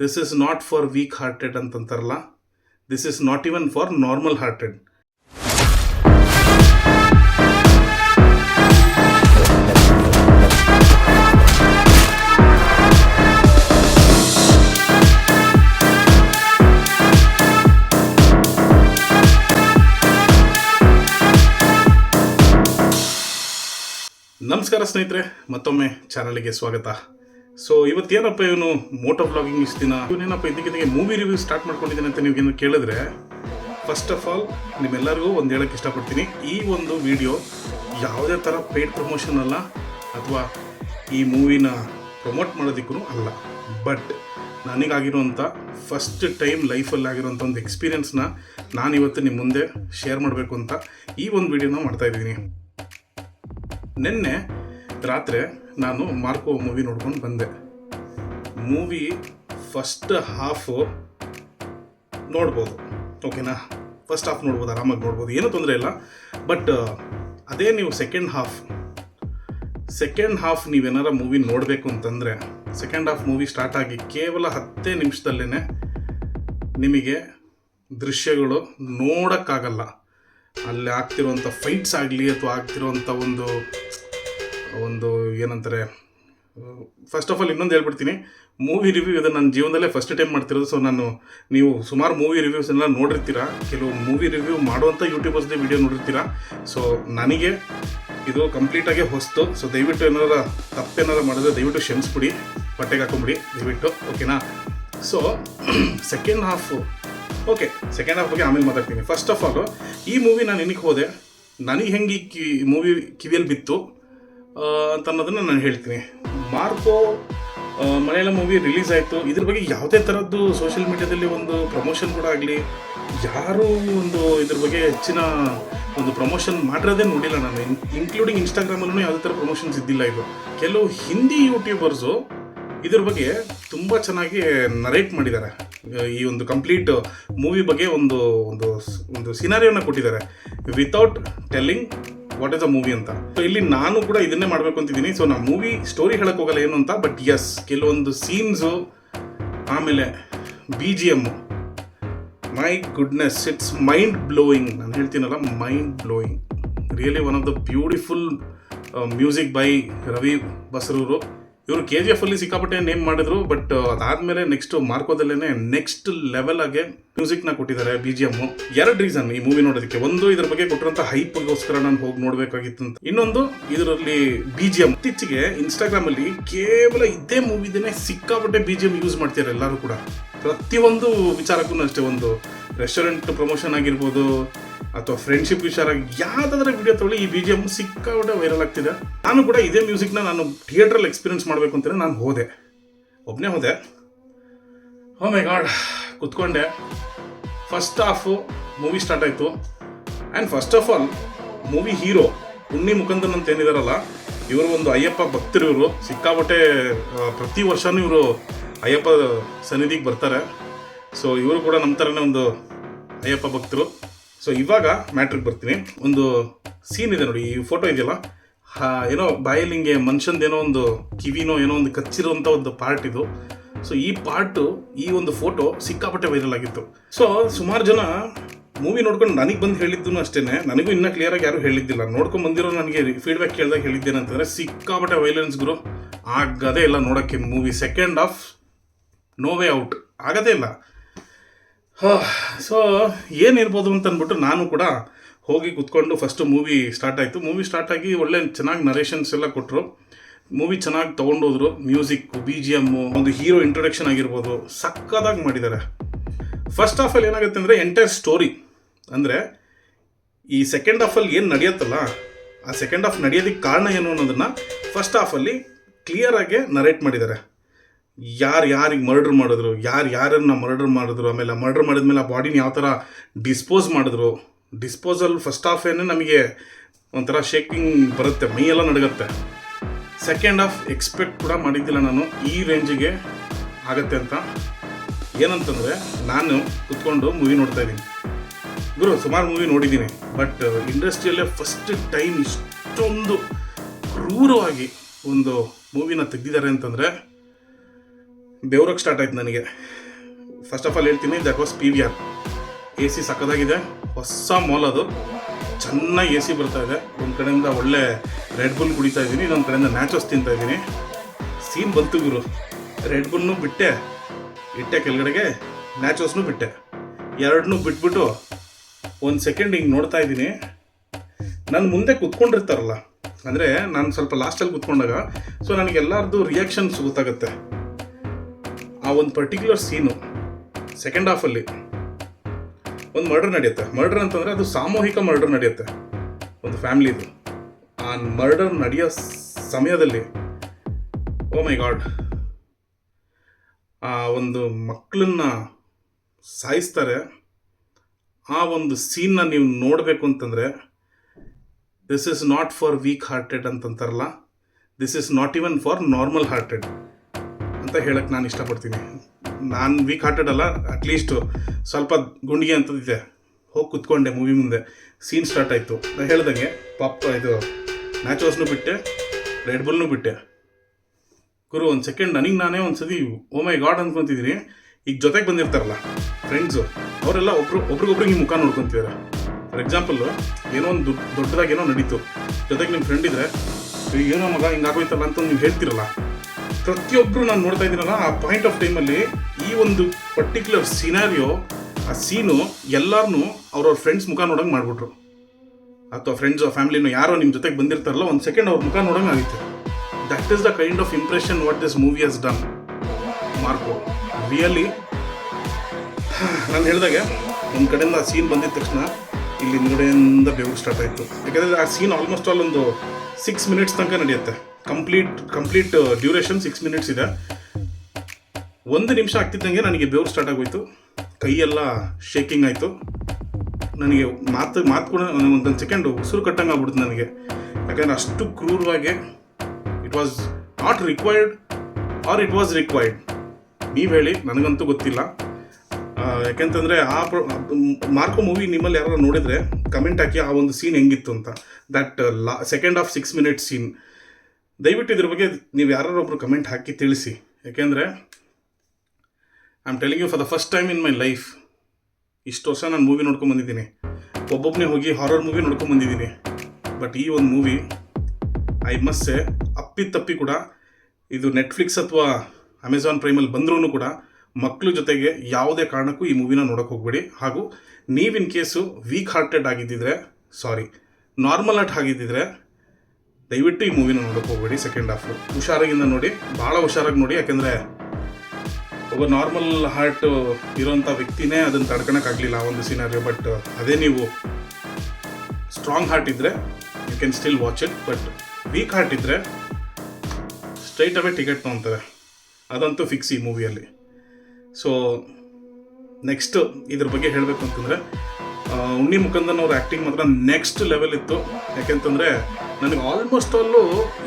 This is not for weak hearted ಅಂತಂತಾರಲ್ಲ. This is not even for normal hearted ನಮಸ್ಕಾರ ಸ್ನೇಹಿತರೆ, ಮತ್ತೊಮ್ಮೆ ಚಾನಲ್ಗೆ ಸ್ವಾಗತ. ಸೊ ಇವತ್ತೇನಪ್ಪ ಇವನು ಮೋಟೋ ಬ್ಲಾಗಿಂಗ್ ಇಷ್ಟು ದಿನ? ಇವನೇನಪ್ಪ ಇದಕ್ಕೆ ಮೂವಿ ರಿವ್ಯೂ ಸ್ಟಾರ್ಟ್ ಮಾಡ್ಕೊಂಡಿದ್ದೀನಿ ಅಂತ ನೀವು ಕೇಳಿದ್ರೆ ಫಸ್ಟ್ ಆಫ್ ಆಲ್ ನಿಮ್ಮೆಲ್ಲರಿಗೂ ಒಂದು ಹೇಳಕ್ಕೆ ಇಷ್ಟಪಡ್ತೀನಿ. ಈ ಒಂದು ವಿಡಿಯೋ ಯಾವುದೇ ಥರ ಪೇಯ್ಡ್ ಪ್ರಮೋಷನ್ ಅಲ್ಲ, ಅಥವಾ ಈ ಮೂವಿನ ಪ್ರಮೋಟ್ ಮಾಡೋದಕ್ಕೂ ಅಲ್ಲ. ಬಟ್ ನನಗಾಗಿರುವಂಥ ಫಸ್ಟ್ ಟೈಮ್ ಲೈಫಲ್ಲಿ ಆಗಿರುವಂಥ ಒಂದು ಎಕ್ಸ್ಪೀರಿಯೆನ್ಸ್ನ ನಾನು ಇವತ್ತು ನಿಮ್ಮ ಮುಂದೆ ಶೇರ್ ಮಾಡಬೇಕು ಅಂತ ಈ ಒಂದು ವಿಡಿಯೋನ ಮಾಡ್ತಾಯಿದ್ದೀನಿ ನಿನ್ನೆ ರಾತ್ರಿ ನಾನು ಮಾರ್ಕೋ ಮೂವಿ ನೋಡ್ಕೊಂಡು ಬಂದೆ. ಮೂವಿ ಫಸ್ಟ್ ಹಾಫು ನೋಡ್ಬೋದು. ಓಕೆನಾ ಫಸ್ಟ್ ಹಾಫ್ ನೋಡ್ಬೋದು, ಆರಾಮಾಗಿ ನೋಡ್ಬೋದು, ಏನೂ ತೊಂದರೆ ಇಲ್ಲ. ಬಟ್ ಅದೇ ನೀವು ಸೆಕೆಂಡ್ ಹಾಫ್ ಸೆಕೆಂಡ್ ಹಾಫ್ ನೀವೇನಾರ ಮೂವಿ ನೋಡಬೇಕು ಅಂತಂದರೆ ಸೆಕೆಂಡ್ ಹಾಫ್ ಮೂವಿ ಸ್ಟಾರ್ಟ್ ಆಗಿ ಕೇವಲ ಹತ್ತೇ ನಿಮಿಷದಲ್ಲೇ ನಿಮಗೆ ದೃಶ್ಯಗಳು ನೋಡೋಕ್ಕಾಗಲ್ಲ. ಅಲ್ಲಿ ಆಗ್ತಿರುವಂಥ ಫೈಟ್ಸ್ ಆಗಲಿ, ಅಥವಾ ಆಗ್ತಿರುವಂಥ ಒಂದು ಒಂದು ಏನಂತಾರೆ ಫಸ್ಟ್ ಆಫ್ ಆಲ್ ಇನ್ನೊಂದು ಹೇಳ್ಬಿಡ್ತೀನಿ. ಮೂವಿ ರಿವ್ಯೂ ಇದು ನನ್ನ ಜೀವನದಲ್ಲೇ ಫಸ್ಟ್ ಟೈಮ್ ಮಾಡ್ತಿರೋದು. ಸೊ ನಾನು, ನೀವು ಸುಮಾರು ಮೂವಿ ರಿವ್ಯೂಸ್ ಎಲ್ಲ ನೋಡಿರ್ತೀರ? ಕೆಲವು ಮೂವಿ ರಿವ್ಯೂ ಮಾಡುವಂಥ ಯೂಟ್ಯೂಬರ್ಸ್ದೇ ವಿಡಿಯೋ ನೋಡಿರ್ತೀರ? ಸೊ ನನಗೆ ಇದು ಕಂಪ್ಲೀಟಾಗಿ ಹೊಸ್ತು. ಸೊ ದಯವಿಟ್ಟು ಏನಾರ ತಪ್ಪೇನಾರ ಮಾಡಿದ್ರೆ ದಯವಿಟ್ಟು ಕ್ಷಮಿಸ್ಬಿಡಿ ಬಟ್ಟೆಗೆ ಹಾಕೊಂಬಿಡಿ, ದಯವಿಟ್ಟು ಓಕೆನಾ so second half okay second half ಬಗ್ಗೆ ಆಮೇಲೆ ಮಾತಾಡ್ತೀನಿ. ಫಸ್ಟ್ ಆಫ್ ಆಲ್ ಈ ಮೂವಿ ನಾನು ನಿನಗೆ ಹೋದೆ. ನನಗೆ ಹೆಂಗೆ ಈ ಕಿ ಮೂವಿ ಕಿವಿಯಲ್ಲಿ ಬಿತ್ತು? ಅಂತ ಅನ್ನೋದನ್ನು ನಾನು ಹೇಳ್ತೀನಿ. ಮಾರ್ಕೋ ಮಲಯಾಳ ಮೂವಿ ರಿಲೀಸ್ ಆಯಿತು. ಇದ್ರ ಬಗ್ಗೆ ಯಾವುದೇ ಥರದ್ದು ಸೋಷಿಯಲ್ ಮೀಡ್ಯಾದಲ್ಲಿ ಒಂದು ಪ್ರಮೋಷನ್ ಕೂಡ ಆಗಲಿ, ಯಾರೂ ಒಂದು ಇದ್ರ ಬಗ್ಗೆ ಹೆಚ್ಚಿನ ಒಂದು ಪ್ರಮೋಷನ್ ಮಾಡಿರೋದೇ ನೋಡಿಲ್ಲ ನಾನು. ಇನ್ಕ್ಲೂಡಿಂಗ್ ಇನ್ಸ್ಟಾಗ್ರಾಮಲ್ಲೂ ಯಾವುದೇ ಥರ ಪ್ರಮೋಷನ್ಸ್ ಇದ್ದಿಲ್ಲ ಇದು. ಕೆಲವು ಹಿಂದಿ ಯೂಟ್ಯೂಬರ್ಸು ಇದ್ರ ಬಗ್ಗೆ ತುಂಬ ಚೆನ್ನಾಗಿ ನರೇಟ್ ಮಾಡಿದ್ದಾರೆ. ಈ ಒಂದು ಕಂಪ್ಲೀಟ್ ಮೂವಿ ಬಗ್ಗೆ ಒಂದು ಒಂದು ಒಂದು ಸಿನಾರಿಯೋನ ಕೊಟ್ಟಿದ್ದಾರೆ. Without telling what is a movie ಅಂತ? ಸೊ ಇಲ್ಲಿ ನಾನು ಕೂಡ ಇದನ್ನೇ ಮಾಡ್ಬೇಕು ಅಂತಿದ್ದೀನಿ ಸೊ ನಾ ಮೂವಿ ಸ್ಟೋರಿ ಹೇಳಕ್ ಹೋಗಲ್ಲ ಏನು ಅಂತ ಬಟ್ ಎಸ್ ಕೆಲವೊಂದು ಸೀನ್ಸು ಆಮೇಲೆ B G M my goodness it's mind blowing ನಾನು ಹೇಳ್ತೀನಲ್ಲ mind blowing really one of the beautiful music by Ravi Basrur ಇವರು ಕೆ ಜಿ ಎಫ್ ಅಲ್ಲಿ ಸಿಕ್ಕಾಪಟ್ಟೆ ನೇಮ್ ಮಾಡಿದ್ರು ಬಟ್ ಅದಾದ್ಮೇಲೆ ನೆಕ್ಸ್ಟ್ ಮಾರ್ಕೋದಲ್ಲೇ ನೆಕ್ಸ್ಟ್ ಲೆವೆಲ್ ಆಗಿ ಮ್ಯೂಸಿಕ್ನ ಕೊಟ್ಟಿದ್ದಾರೆ ಬಿ ಜಿ ಎಂ ಎರಡು ರೀಸನ್ ಈ ಮೂವಿ ನೋಡೋದಕ್ಕೆ. ಒಂದು ಇದ್ರ ಬಗ್ಗೆ ಕೊಟ್ಟಿರೋಂಥ ಹೈಪ್ಗೋಸ್ಕರ ನಾನು ಹೋಗಿ ನೋಡಬೇಕಾಗಿತ್ತು ಅಂತ. ಇನ್ನೊಂದು, ಇದರಲ್ಲಿ ಬಿ ಜಿ ಎಂ ಇತ್ತೀಚೆಗೆ ಇನ್ಸ್ಟಾಗ್ರಾಮ್ ಅಲ್ಲಿ ಕೇವಲ ಇದೇ ಮೂವಿದೇನೆ ಸಿಕ್ಕಾಪಟ್ಟೆ ಬಿ ಜಿ ಎಂ ಯೂಸ್ ಮಾಡ್ತಿದ್ದಾರೆ ಎಲ್ಲರೂ ಕೂಡ. ಪ್ರತಿಯೊಂದು ವಿಚಾರಕ್ಕೂ ಅಷ್ಟೇ ಒಂದು ರೆಸ್ಟೋರೆಂಟ್ ಪ್ರಮೋಷನ್ ಆಗಿರ್ಬೋದು ಅಥವಾ ಫ್ರೆಂಡ್ಶಿಪ್ ವಿಚಾರ, ಯಾವುದಾದ್ರೆ ವಿಡಿಯೋ ತಗೊಳ್ಳಿ, ಈ ಬಿ ಜಿ ಎಂ ಸಿಕ್ಕಾಪಟ್ಟೆ ವೈರಲ್ ಆಗ್ತಿದೆ. ನಾನು ಕೂಡ ಇದೇ ಮ್ಯೂಸಿಕ್ನ ನಾನು ಥಿಯೇಟ್ರಲ್ಲಿ ಎಕ್ಸ್ಪೀರಿಯನ್ಸ್ ಮಾಡಬೇಕು ಅಂತಲೇ ನಾನು ಹೋದೆ. ಒಬ್ಬನೇ ಹೋದೆ. ಹೋ ಮೈ ಗಾಡ್ ಕುತ್ಕೊಂಡೆ. ಫಸ್ಟ್ ಹಾಫು ಮೂವಿ ಸ್ಟಾರ್ಟ್ ಆಯಿತು. And first of all movie hero Unni Mukundan ಅಂತ ಏನಿದಾರಲ್ಲ, ಇವರು ಒಂದು ಅಯ್ಯಪ್ಪ ಭಕ್ತರು ಇವರು. ಸಿಕ್ಕಾಪಟ್ಟೆ ಪ್ರತಿ ವರ್ಷವೂ ಇವರು ಅಯ್ಯಪ್ಪ ಸನ್ನಿಧಿಗೆ ಬರ್ತಾರೆ. ಸೊ ಇವರು ಕೂಡ ನಮ್ಮ ಥರನೇ ಒಂದು ಅಯ್ಯಪ್ಪ ಭಕ್ತರು. ಸೊ ಇವಾಗ ಮ್ಯಾಟ್ರಿಗೆ ಬರ್ತೀನಿ. ಒಂದು ಸೀನ್ ಇದೆ ನೋಡಿ, ಈ ಫೋಟೋ ಇದೆಯಲ್ಲ? ಏನೋ ಬಾಯಲಿಂಗೆ ಮನುಷ್ಯಂದೇನೋ ಒಂದು ಕಿವಿನೋ ಏನೋ ಒಂದು ಕಚ್ಚಿರುವಂಥ ಒಂದು ಪಾರ್ಟ್ ಇದು. ಸೊ ಈ ಪಾರ್ಟು ಈ ಒಂದು ಫೋಟೋ ಸಿಕ್ಕಾಪಟ್ಟೆ ವೈರಲ್ ಆಗಿತ್ತು. ಸೊ ಸುಮಾರು ಜನ ಮೂವಿ ನೋಡ್ಕೊಂಡು ನನಗೆ ಬಂದು ಹೇಳಿದ್ದು ಅಷ್ಟೇ ನನಗೂ ಇನ್ನೂ ಕ್ಲಿಯರಾಗಿ ಯಾರು ಹೇಳಿದ್ದಿಲ್ಲ. ನೋಡ್ಕೊಂಡು ಬಂದಿರೋ ನನಗೆ ಫೀಡ್ಬ್ಯಾಕ್ ಕೇಳಿದಾಗ ಹೇಳಿದ್ದೇನೆ ಅಂತಂದರೆ ಸಿಕ್ಕಾಪಟ್ಟೆ ವೈಲೆನ್ಸ್ ಗುರು. ಆಗದೇ ಇಲ್ಲ ನೋಡೋಕ್ಕೆ movie second half no way out ಆಗದೇ ಇಲ್ಲ. ಸೊ ಏನಿರ್ಬೋದು ಅಂತ ನಾನು ಕೂಡ ಹೋಗಿ ಕುತ್ಕೊಂಡು ಫಸ್ಟು ಮೂವಿ ಸ್ಟಾರ್ಟ್ ಆಯಿತು. ಮೂವಿ ಸ್ಟಾರ್ಟ್ ಆಗಿ ಒಳ್ಳೆ ಚೆನ್ನಾಗಿ ನರೇಷನ್ಸ್ ಎಲ್ಲ ಕೊಟ್ಟರು ಮೂವಿ ಚೆನ್ನಾಗಿ ತೊಗೊಂಡೋದ್ರು. ಮ್ಯೂಸಿಕ್ ಬಿ ಜಿ ಎಮ್ಮು ಒಂದು ಹೀರೋ ಇಂಟ್ರೊಡಕ್ಷನ್ ಆಗಿರ್ಬೋದು. ಸಕ್ಕದಾಗಿ ಮಾಡಿದ್ದಾರೆ ಫಸ್ಟ್ ಹಾಫಲ್ಲಿ ಏನಾಗುತ್ತೆ ಅಂದರೆ ಎಂಟೈರ್ ಸ್ಟೋರಿ ಅಂದರೆ ಈ ಸೆಕೆಂಡ್ ಹಾಫಲ್ಲಿ ಏನು ನಡೆಯುತ್ತಲ್ಲ, ಆ ಸೆಕೆಂಡ್ ಹಾಫ್ ನಡೆಯೋದಕ್ಕೆ ಕಾರಣ ಏನು ಅನ್ನೋದನ್ನು ಫಸ್ಟ್ ಹಾಫಲ್ಲಿ ಕ್ಲಿಯರಾಗೆ ನರೇಟ್ ಮಾಡಿದ್ದಾರೆ ಯಾರು ಯಾರಿಗೆ ಮರ್ಡರ್ ಮಾಡಿದ್ರು, ಯಾರು ಯಾರನ್ನ ಮರ್ಡರ್ ಮಾಡಿದ್ರು, ಆಮೇಲೆ ಮರ್ಡರ್ ಮಾಡಿದ್ಮೇಲೆ ಆ ಬಾಡಿನ ಯಾವ ಥರ ಡಿಸ್ಪೋಸ್ ಮಾಡಿದ್ರು ಡಿಸ್ಪೋಸಲ್ ಫಸ್ಟ್ ಹಾಫ್ ಏನೇ ನಮಗೆ ಒಂಥರ ಶೇಕಿಂಗ್ ಬರುತ್ತೆ ಮೈಯೆಲ್ಲ ನಡಗುತ್ತೆ. ಸೆಕೆಂಡ್ ಹಾಫ್ ಎಕ್ಸ್ಪೆಕ್ಟ್ ಕೂಡ ಮಾಡಿದ್ದಿಲ್ಲ ನಾನು, ಈ ರೇಂಜಿಗೆ ಆಗತ್ತೆ ಅಂತ. ಏನಂತಂದರೆ, ನಾನು ಕುತ್ಕೊಂಡು ಮೂವಿ ನೋಡ್ತಾ ಇದ್ದೀನಿ. ಗುರು, ಸುಮಾರು ಮೂವಿ ನೋಡಿದ್ದೀನಿ ಬಟ್ ಇಂಡಸ್ಟ್ರಿಯಲ್ಲೇ ಫಸ್ಟ್ ಟೈಮ್ ಇಷ್ಟೊಂದು ಕ್ರೂರವಾಗಿ ಒಂದು ಮೂವಿನ ತೆಗ್ದಿದ್ದಾರೆ ಅಂತಂದರೆ ಬೆವ್ರಕ್ಕೆ ಸ್ಟಾರ್ಟ್ ಆಯ್ತು ನನಗೆ. ಫಸ್ಟ್ ಆಫ್ ಆಲ್ ಹೇಳ್ತೀನಿ that was P V R A C ಸಕ್ಕದಾಗಿದೆ, ಹೊಸ ಮಾಲ್ ಅದು. ಚೆನ್ನಾಗಿ ಎ ಸಿ ಬರ್ತಾ ಇದೆ. ಒಂದು ಕಡೆಯಿಂದ ಒಳ್ಳೆ ರೆಡ್ ಬುಲ್ ಕುಡಿತಾ ಇದ್ದೀನಿ ಇನ್ನೊಂದು ಕಡೆಯಿಂದ ನ್ಯಾಚೋಸ್ ತಿಂತಾ ಇದ್ದೀನಿ ಸೀನ್ ಬಂತು ಗುರು. ರೆಡ್ ಬುಲ್ನು ಬಿಟ್ಟೆ, ಇಟ್ಟೆ ಕೆಳಗಡೆಗೆ ನ್ಯಾಚೋಸ್ನು ಬಿಟ್ಟೆ. ಎರಡನ್ನೂ ಬಿಟ್ಬಿಟ್ಟು ಒಂದು ಸೆಕೆಂಡ್ ಹಿಂಗೆ ನೋಡ್ತಾ ಇದ್ದೀನಿ ನನ್ನ ಮುಂದೆ ಕುತ್ಕೊಂಡಿರ್ತಾರಲ್ಲ, ಅಂದರೆ ನಾನು ಸ್ವಲ್ಪ ಲಾಸ್ಟಲ್ಲಿ ಕುತ್ಕೊಂಡಾಗ ಸೊ ನನಗೆ ಎಲ್ಲರದ್ದು ರಿಯಾಕ್ಷನ್ಸ್ ಗೊತ್ತಾಗುತ್ತೆ. ಆ ಒಂದು ಪರ್ಟಿಕ್ಯುಲರ್ ಸೀನು ಸೆಕೆಂಡ್ ಹಾಫಲ್ಲಿ ಒಂದು ಮರ್ಡರ್ ನಡೆಯುತ್ತೆ. ಮರ್ಡರ್ ಅಂತಂದರೆ ಅದು ಸಾಮೂಹಿಕ ಮರ್ಡರ್ ನಡೆಯುತ್ತೆ. ಒಂದು ಫ್ಯಾಮಿಲಿದು ಆ ಮರ್ಡರ್ ನಡೆಯೋ ಸಮಯದಲ್ಲಿ ಓ ಮೈ ಗಾಡ್ ಆ ಒಂದು ಮಕ್ಕಳನ್ನ ಸಾಯಿಸ್ತಾರೆ. ಆ ಒಂದು ಸೀನ್ನ ನೀವು ನೋಡಬೇಕು ಅಂತಂದರೆ this is not for weak hearted ಅಂತಂತಾರಲ್ಲ. This is not even for normal hearted ಅಂತ ಹೇಳಕ್ಕೆ ನಾನು ಇಷ್ಟಪಡ್ತೀನಿ. ನಾನು ವೀಕ್ ಹಾರ್ಟೆಡ್ ಅಲ್ಲ ಅಟ್ಲೀಸ್ಟ್ ಸ್ವಲ್ಪ ಗುಂಡಿಗೆ ಅಂತದಿದೆ. ಹೋಗಿ ಕುತ್ಕೊಂಡೆ ಮೂವಿ ಮುಂದೆ. ಸೀನ್ ಸ್ಟಾರ್ಟ್ ಆಯಿತು. ನಾನು ಹೇಳ್ದಂಗೆ, ಪಾಪ ಇದು ನ್ಯಾಚೋಸ್ನು ಬಿಟ್ಟೆ ರೆಡ್ ಬುಲ್ನು ಬಿಟ್ಟೆ. ಗುರು, ಒಂದು ಸೆಕೆಂಡ್ ನನಗೆ ನಾನೇ ಒಂದು ಸತಿ ಓ ಮೈ ಗಾಡ್ ಅಂದ್ಕೊತಿದ್ದೀನಿ ಈಗ ಜೊತೆಗೆ ಬಂದಿರ್ತಾರಲ್ಲ ಫ್ರೆಂಡ್ಸು ಅವರೆಲ್ಲ ಒಬ್ರು ಒಬ್ರಿಗೊಬ್ರಿಗೆ ನಿಮ್ಮ ಮುಖ ನೋಡ್ಕೊತಿದ್ದಾರೆ ಫಾರ್ ಎಕ್ಸಾಂಪಲ್ಲು ಏನೋ ಒಂದು ದೊಡ್ಡ, ದೊಡ್ಡದಾಗಿ ಏನೋ ನಡೀತು. ಜೊತೆಗೆ ನಿಮ್ಮ ಫ್ರೆಂಡ್ ಇದ್ದರೆ ಏನೋ ಮಗ ಹಿಂಗಾಗೋಯ್ತಲ್ಲ ಅಂತ ನೀವು ಹೇಳ್ತಿರಲ್ಲ. ಪ್ರತಿಯೊಬ್ಬರು ನಾನು ನೋಡ್ತಾ ಇದ್ದೀನಲ್ಲ, ಆ ಪಾಯಿಂಟ್ ಆಫ್ ಟೈಮಲ್ಲಿ ಈ ಒಂದು ಪರ್ಟಿಕ್ಯುಲರ್ ಸಿನಾರಿಯೋ ಆ ಸೀನು ಎಲ್ಲರನ್ನೂ ಅವ್ರವ್ರ ಫ್ರೆಂಡ್ಸ್ ಮುಖ ನೋಡಂಗೆ ಮಾಡಿಬಿಟ್ರು. ಅಥವಾ ಫ್ರೆಂಡ್ಸ್ ಫ್ಯಾಮಿಲಿನೂ ಯಾರೋ ನಿಮ್ಮ ಜೊತೆಗೆ ಬಂದಿರ್ತಾರಲ್ಲ, ಒಂದು ಸೆಕೆಂಡ್ ಅವ್ರ ಮುಖ ನೋಡೋಂಗೆ ಆಗುತ್ತೆ. That is the kind of impression what this movie has done Marco really ನಾನು ಹೇಳಿದಾಗೆ, ಒಂದು ಕಡೆಯಿಂದ ಆ ಸೀನ್ ಬಂದಿದ ತಕ್ಷಣ ಇಲ್ಲಿ ಹಿಂದ್ಗಡೆಯಿಂದ ಬೆವರು ಸ್ಟಾರ್ಟ್ ಆಯಿತು. ಯಾಕಂದರೆ ಆ ಸೀನ್ ಆಲ್ಮೋಸ್ಟ್ ಆಲ್ ಒಂದು ಸಿಕ್ಸ್ ಮಿನಿಟ್ಸ್ ತನಕ ನಡೆಯುತ್ತೆ. Complete complete duration six minutes ಇದೆ. ಒಂದು ನಿಮಿಷ ಆಗ್ತಿದ್ದಂಗೆ ನನಗೆ ಬೆವರು ಸ್ಟಾರ್ಟ್ ಆಗೋಯ್ತು. ಕೈಯೆಲ್ಲ ಶೇಕಿಂಗ್ ಆಯಿತು. ನನಗೆ ಮಾತು ಮಾತು ಕೂಡ ಒಂದೊಂದು ಸೆಕೆಂಡು ಉಸಿರು ಕಟ್ಟಂಗೆ ಆಗ್ಬಿಡ್ತು ನನಗೆ. ಯಾಕಂದರೆ ಅಷ್ಟು ಕ್ರೂರವಾಗಿ it was not required or it was required ನೀವು ಹೇಳಿ, ನನಗಂತೂ ಗೊತ್ತಿಲ್ಲ. ಯಾಕೆಂತಂದರೆ ಆ ಪ್ರ ಮಾರ್ಕೋ ಮೂವಿ ನಿಮ್ಮಲ್ಲಿ ಯಾರು ನೋಡಿದರೆ ಕಮೆಂಟ್ ಹಾಕಿ ಆ ಒಂದು ಸೀನ್ ಹೆಂಗಿತ್ತು ಅಂತ. That law second half six minutes scene ದಯವಿಟ್ಟು ಇದ್ರ ಬಗ್ಗೆ ನೀವು ಯಾರೊಬ್ರು ಕಮೆಂಟ್ ಹಾಕಿ ತಿಳಿಸಿ. ಯಾಕೆಂದರೆ I am telling you for the first time in my life ಇಷ್ಟು ವರ್ಷ ನಾನು ಮೂವಿ ನೋಡ್ಕೊಂಡು ಬಂದಿದ್ದೀನಿ. ಒಬ್ಬೊಬ್ಬನೇ ಹೋಗಿ ಹಾರರ್ ಮೂವಿ ನೋಡ್ಕೊಂಡು ಬಂದಿದ್ದೀನಿ. ಬಟ್ ಈ ಒಂದು ಮೂವಿ ಐ ಮಸ್ಟ್ ಸೆ ಅಪ್ಪಿ ತಪ್ಪಿ ಕೂಡ, ಇದು ನೆಟ್ಫ್ಲಿಕ್ಸ್ ಅಥವಾ ಅಮೆಝಾನ್ ಪ್ರೈಮಲ್ಲಿ ಬಂದ್ರೂ ಕೂಡ ಮಕ್ಕಳ ಜೊತೆಗೆ ಯಾವುದೇ ಕಾರಣಕ್ಕೂ ಈ ಮೂವಿನ ನೋಡೋಕೆ ಹೋಗ್ಬೇಡಿ. ಹಾಗೂ ನೀವು ಇನ್ ಕೇಸು ವೀಕ್ ಹಾರ್ಟೆಡ್ ಆಗಿದ್ದಿದ್ರೆ ಸಾರಿ ನಾರ್ಮಲ್ ಹಾರ್ಟ್ ಆಗಿದ್ದಿದ್ರೆ ದಯವಿಟ್ಟು ಈ ಮೂವಿನ ನೋಡಕ್ಕೆ ಹೋಗ್ಬೇಡಿ ಸೆಕೆಂಡ್ ಹಾಫ್ ಹುಷಾರಾಗಿಂದ ನೋಡಿ, ಭಾಳ ಹುಷಾರಾಗಿ ನೋಡಿ, ಯಾಕೆಂದರೆ ಒಬ್ಬ ನಾರ್ಮಲ್ ಹಾರ್ಟ್ ಇರೋಂಥ ವ್ಯಕ್ತಿನೇ ಅದನ್ನು ತಡ್ಕೊಳಕ್ಕಾಗಲಿಲ್ಲ ಆ ಒಂದು ಸೀನಾರಿಯೋ ಬಟ್ ಅದೇ ನೀವು ಸ್ಟ್ರಾಂಗ್ ಹಾರ್ಟ್ ಇದ್ದರೆ you can still watch it but weak heart ಇದ್ದರೆ ಸ್ಟ್ರೈಟ್ ಅವೇ ಟಿಕೆಟ್ ತೊಗೊತಾರೆ. ಅದಂತೂ ಫಿಕ್ಸ್ ಈ ಮೂವಿಯಲ್ಲಿ ಸೊ ನೆಕ್ಸ್ಟ್ ಇದ್ರ ಬಗ್ಗೆ ಹೇಳಬೇಕು ಅಂತಂದರೆ ಉಣ್ಣಿ ಮುಖಂದನ್ ಅವ್ರ ಆ್ಯಕ್ಟಿಂಗ್ ಮಾತ್ರ ನೆಕ್ಸ್ಟ್ ಲೆವೆಲ್ ಇತ್ತು. ಯಾಕೆಂತಂದರೆ ನನಗೆ ಆಲ್ಮೋಸ್ಟ್ ಅಲ್ಲೂ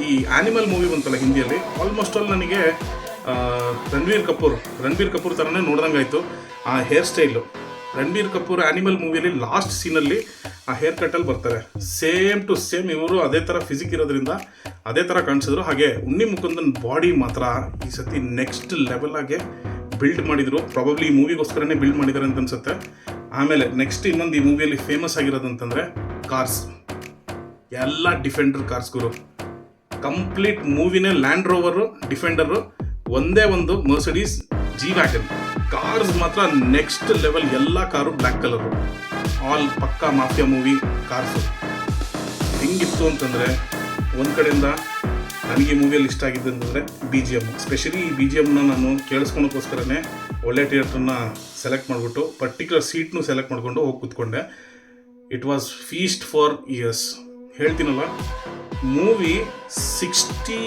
ಈ ಆ್ಯನಿಮಲ್ ಮೂವಿ ಬಂತಲ್ಲ ಹಿಂದಿಯಲ್ಲಿ ಆಲ್ಮೋಸ್ಟ್ ಆಲ್ ನನಗೆ ರಣಬೀರ್ ಕಪೂರ್ ರಣಬೀರ್ ಕಪೂರ್ ಥರನೇ ನೋಡ್ದಂಗೆ ಆಯಿತು ಆ hair style Ranbir Kapoor Animal ಮೂವಿಯಲ್ಲಿ last ಸೀನಲ್ಲಿ ಆ ಹೇರ್ ಕಟ್ಟಲ್ಲಿ ಬರ್ತಾರೆ. ಸೇಮ್ ಟು ಸೇಮ್ ಇವರು ಅದೇ ಥರ ಫಿಸಿಕ್ ಇರೋದ್ರಿಂದ ಅದೇ ಥರ ಕಾಣಿಸಿದ್ರು. ಹಾಗೆ ಉಣ್ಣಿ ಮುಕುಂದನ್ ಬಾಡಿ ಮಾತ್ರ ಈ ಸತಿ ನೆಕ್ಸ್ಟ್ ಲೆವೆಲ್ ಆಗಿ ಬಿಲ್ಡ್ ಮಾಡಿದ್ರು ಪ್ರಾಬಬ್ಲಿ ಈ ಮೂವಿಗೋಸ್ಕರನೇ ಬಿಲ್ಡ್ ಮಾಡಿದ್ದಾರೆ ಅಂತ ಅನ್ಸುತ್ತೆ. ಆಮೇಲೆ ನೆಕ್ಸ್ಟ್ ಇನ್ನೊಂದು ಈ ಮೂವಿಯಲ್ಲಿ ಫೇಮಸ್ ಆಗಿರೋದು ಅಂತಂದರೆ ಕಾರ್ಸ್ ಎಲ್ಲ ಡಿಫೆಂಡರ್ ಕಾರ್ಸ್ಗಳು ಕಂಪ್ಲೀಟ್ ಮೂವಿನೇ ಲ್ಯಾಂಡ್ ರೋವರು ಡಿಫೆಂಡರು ಒಂದೇ ಒಂದು ಮರ್ಸಡೀಸ್ ಜಿ ವ್ಯಾಗನ್ ಕಾರ್ಸ್ ಮಾತ್ರ ನೆಕ್ಸ್ಟ್ ಲೆವೆಲ್ ಎಲ್ಲ ಕಾರು ಬ್ಲ್ಯಾಕ್ ಕಲರು ಆಲ್ ಪಕ್ಕಾ ಮಾಫಿಯಾ ಮೂವಿ ಕಾರ್ಸು ಹೆಂಗಿತ್ತು ಅಂತಂದರೆ, ಒಂದು ಕಡೆಯಿಂದ ನನಗೆ ಮೂವಿಯಲ್ಲಿ ಇಷ್ಟ ಆಗಿದ್ದು ಅಂತಂದರೆ ಬಿ ಜಿ ಎಂ ಸ್ಪೆಷಲಿ ಈ ಬಿ ಜಿ ಎಮ್ನ ನಾನು ಕೇಳಿಸ್ಕೊಳಕ್ಕೋಸ್ಕರನೇ ಒಳ್ಳೆ ಥಿಯೇಟ್ರನ್ನ ಸೆಲೆಕ್ಟ್ ಮಾಡಿಬಿಟ್ಟು ಪರ್ಟಿಕ್ಯುಲರ್ ಸೀಟ್ನು ಸೆಲೆಕ್ಟ್ ಮಾಡಿಕೊಂಡು ಹೋಗಿ ಕೂತ್ಕೊಂಡೆ. It was feast for years ಹೇಳ್ತೀನಲ್ಲ movie sixty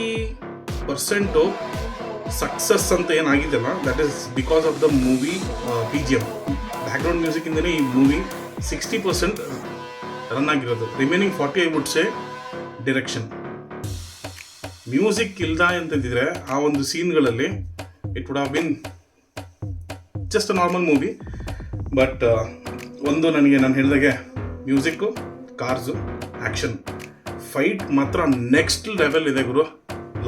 percent success ಅಂತ ಏನಾಗಿದೆಯಲ್ಲ that is because of the movie B G M background ಮ್ಯೂಸಿಕ್ಕಿಂದನೇ ಈ ಮೂವಿ ಸಿಕ್ಸ್ಟಿ ಪರ್ಸೆಂಟ್ ರನ್ ಆಗಿರೋದು. Remaining forty I would say direction music ಇಲ್ದ ಅಂತಂದಿದ್ರೆ ಆ ಒಂದು ಸೀನ್ಗಳಲ್ಲಿ it would have been just a normal movie but ಒಂದು ನನಗೆ ನಾನು ಹೇಳಿದಾಗೆ ಮ್ಯೂಸಿಕ್ಕು ಕಾರ್ಸು ಆ್ಯಕ್ಷನ್ ಫೈಟ್ ಮಾತ್ರ ನೆಕ್ಸ್ಟ್ ಲೆವೆಲ್ ಇದೆ ಗುರು.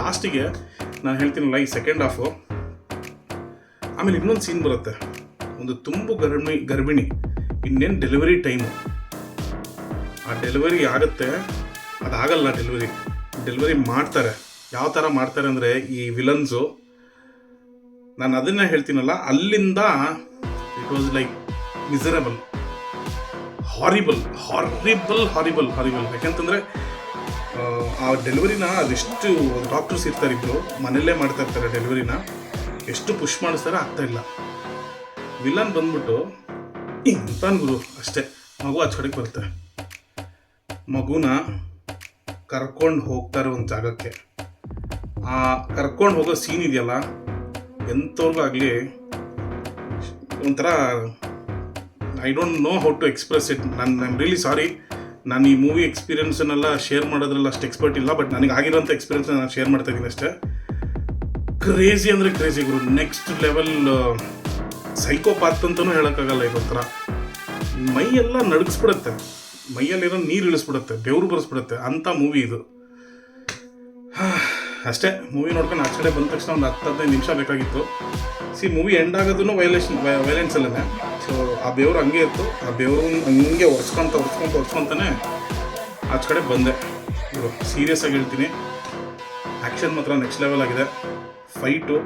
ಲಾಸ್ಟಿಗೆ ನಾನು ಹೇಳ್ತೀನಲ್ಲ ಈ ಸೆಕೆಂಡ್ ಹಾಫು ಆಮೇಲೆ ಇನ್ನೊಂದು ಸೀನ್ ಬರುತ್ತೆ. ಒಂದು ತುಂಬು ಗರ್ಭಿಣಿ ಗರ್ಭಿಣಿ, ಇನ್ನೇನು ಡೆಲಿವರಿ ಟೈಮು ಆ ಡೆಲಿವರಿ ಆಗುತ್ತೆ. ಅದಾಗಲ್ಲ ಡೆಲಿವರಿ ಡೆಲಿವರಿ ಮಾಡ್ತಾರೆ. ಯಾವ ಥರ ಮಾಡ್ತಾರೆ ಅಂದರೆ ಈ ವಿಲನ್ಸು, ನಾನು ಅದನ್ನೇ ಹೇಳ್ತೀನಲ್ಲ, ಅಲ್ಲಿಂದ it was like miserable horrible horrible horrible horrible ಯಾಕೆಂತಂದರೆ, ಆ ಡೆಲಿವರಿನ ಅದೆಷ್ಟು ಡಾಕ್ಟರ್ಸ್ ಇರ್ತಾರೆ ಇಬ್ಬರು ಮನೆಯಲ್ಲೇ ಮಾಡ್ತಾ ಇರ್ತಾರೆ ಡೆಲಿವರಿನ ಎಷ್ಟು ಪುಷ್ ಮಾಡಿಸ್ತಾರೆ ಆಗ್ತಾ ಇಲ್ಲ. ವಿಲನ್ ಬಂದ್ಬಿಟ್ಟು, ಇಂತಾನ್ ಗುರು, ಅಷ್ಟೇ. ಮಗು ಆಚ ಕಡೆಗೆ ಬರುತ್ತೆ. ಮಗುನ ಕರ್ಕೊಂಡು ಹೋಗ್ತಾರೆ ಒಂದು ಜಾಗಕ್ಕೆ. ಆ ಕರ್ಕೊಂಡು ಹೋಗೋ ಸೀನ್ ಇದೆಯಲ್ಲ, ಎಂಥವ್ರಿಗೂ ಆಗಲಿ ಒಂಥರ I don't know how to express it ನಾನು ಐಮ್ ರಿಯಲಿ ಸಾರಿ ನಾನು ಈ ಮೂವಿ ಎಕ್ಸ್ಪೀರಿಯನ್ಸನ್ನೆಲ್ಲ ಶೇರ್ ಮಾಡೋದ್ರಲ್ಲಿ ಅಷ್ಟು ಎಕ್ಸ್ಪರ್ಟ್ ಇಲ್ಲ ಬಟ್ ನನಗೆ ಆಗಿರೋಂಥ ಎಕ್ಸ್ಪೀರಿಯನ್ಸ್ ನಾನು ಶೇರ್ ಮಾಡ್ತಾ ಇದ್ದೀನಿ ಅಷ್ಟೇ. ಕ್ರೇಜಿ ಅಂದರೆ ಕ್ರೇಜಿ ಗುರು. ನೆಕ್ಸ್ಟ್ ಲೆವೆಲ್ ಸೈಕೋಪಾತ್ ಅಂತಲೂ ಹೇಳೋಕ್ಕಾಗಲ್ಲ ಇದೊಂಥರ. ಮೈಯೆಲ್ಲ ನಡಗಿಸ್ಬಿಡತ್ತೆ ಮೈಯಲ್ಲಿರೋ ನೀರು ಇಳಿಸ್ಬಿಡುತ್ತೆ. ಬೆವರು ಬರೆಸ್ಬಿಡತ್ತೆ. ಅಂಥ ಮೂವಿ ಇದು. ಅಷ್ಟೇ ಮೂವಿ ನೋಡ್ಕೊಂಡು ಆಚೆ ಕಡೆ ಬಂದ ತಕ್ಷಣ ಒಂದು ಹತ್ತು ಹದಿನೈದು ನಿಮಿಷ ಬೇಕಾಗಿತ್ತು. ಸಿ ಮೂವಿ ಎಂಡ್ ಆಗೋದನ್ನು ವೈಲೇಷನ್ ವೈಲೆನ್ಸ್ ಅಲ್ಲೇ ಸೊ ಆ ಬೇವ್ರು ಹಂಗೆ ಇತ್ತು. ಆ ಬೇವ್ರು ಹಂಗೆ ಒರ್ಸ್ಕೊತ ಒರ್ಸ್ಕೊತ ಒರ್ಸ್ಕೊತಾನೆ ಆಚೆ ಕಡೆ ಬಂದೆ. ಸೀರಿಯಸ್ ಆಗಿ ಹೇಳ್ತೀನಿ. ಆ್ಯಕ್ಷನ್ ಮಾತ್ರ ನೆಕ್ಸ್ಟ್ ಲೆವೆಲ್ ಆಗಿದೆ. ಫೈಟು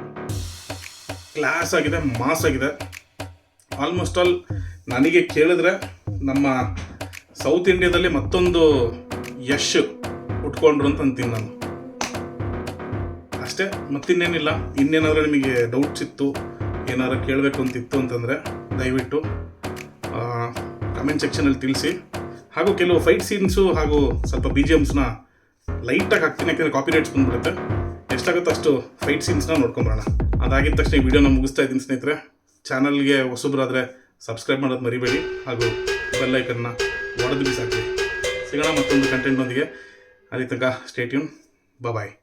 ಕ್ಲಾಸ್ ಆಗಿದೆ ಮಾಸ್ ಆಗಿದೆ. ಆಲ್ಮೋಸ್ಟ್ ಆಲ್ ನನಗೆ ಕೇಳಿದ್ರೆ ನಮ್ಮ ಸೌತ್ ಇಂಡಿಯಾದಲ್ಲಿ ಮತ್ತೊಂದು ಯಶ್ ಉಟ್ಕೊಂಡ್ರು ಅಂತ ಅಂತೀನಿ ನಾನು. ಅಷ್ಟೇ. ಮತ್ತಿನ್ನೇನಿಲ್ಲ, ಇನ್ನೇನಾದರೂ ನಿಮಗೆ ಡೌಟ್ಸ್ ಇತ್ತು, ಏನಾದ್ರು ಕೇಳಬೇಕು ಅಂತಿತ್ತು ಅಂತಂದರೆ ದಯವಿಟ್ಟು ಕಮೆಂಟ್ ಸೆಕ್ಷನಲ್ಲಿ ತಿಳಿಸಿ. ಹಾಗೂ ಕೆಲವು ಫೈಟ್ ಸೀನ್ಸು ಹಾಗೂ ಸ್ವಲ್ಪ ಬಿ ಜಿ ಎಮ್ಸ್ನ ಲೈಟಾಗಿ ಹಾಕ್ತೀನಿ, ಯಾಕೆಂದರೆ ಕಾಪಿ ರೈಟ್ಸ್ ಬಂದ್ಬಿಡುತ್ತೆ. ಎಷ್ಟಾಗುತ್ತೋ ಅಷ್ಟು ಫೈಟ್ ಸೀನ್ಸ್ನ ನೋಡ್ಕೊಂಬರೋಣ ಅದಾಗಿದ್ದ ತಕ್ಷಣ ಈ ವಿಡಿಯೋನ ಮುಗಿಸ್ತಾ ಇದ್ದೀನಿ ಸ್ನೇಹಿತರೆ. ಚಾನಲ್ಗೆ ಹೊಸಬ್ರಾದರೆ ಸಬ್ಸ್ಕ್ರೈಬ್ ಮಾಡೋದು ಮರಿಬೇಡಿ. ಹಾಗೂ ಬೆಲ್ಲೈಕನ್ನ ಒಡೆದು ಬಿಸಾಕಿ ಸಿಗೋಣ ಮತ್ತೊಂದು ಕಂಟೆಂಟ್ನೊಂದಿಗೆ ಅಲ್ಲಿ ತನಕ ಸ್ಟೇಟ್ಯೂನ್ ಬಾಯ್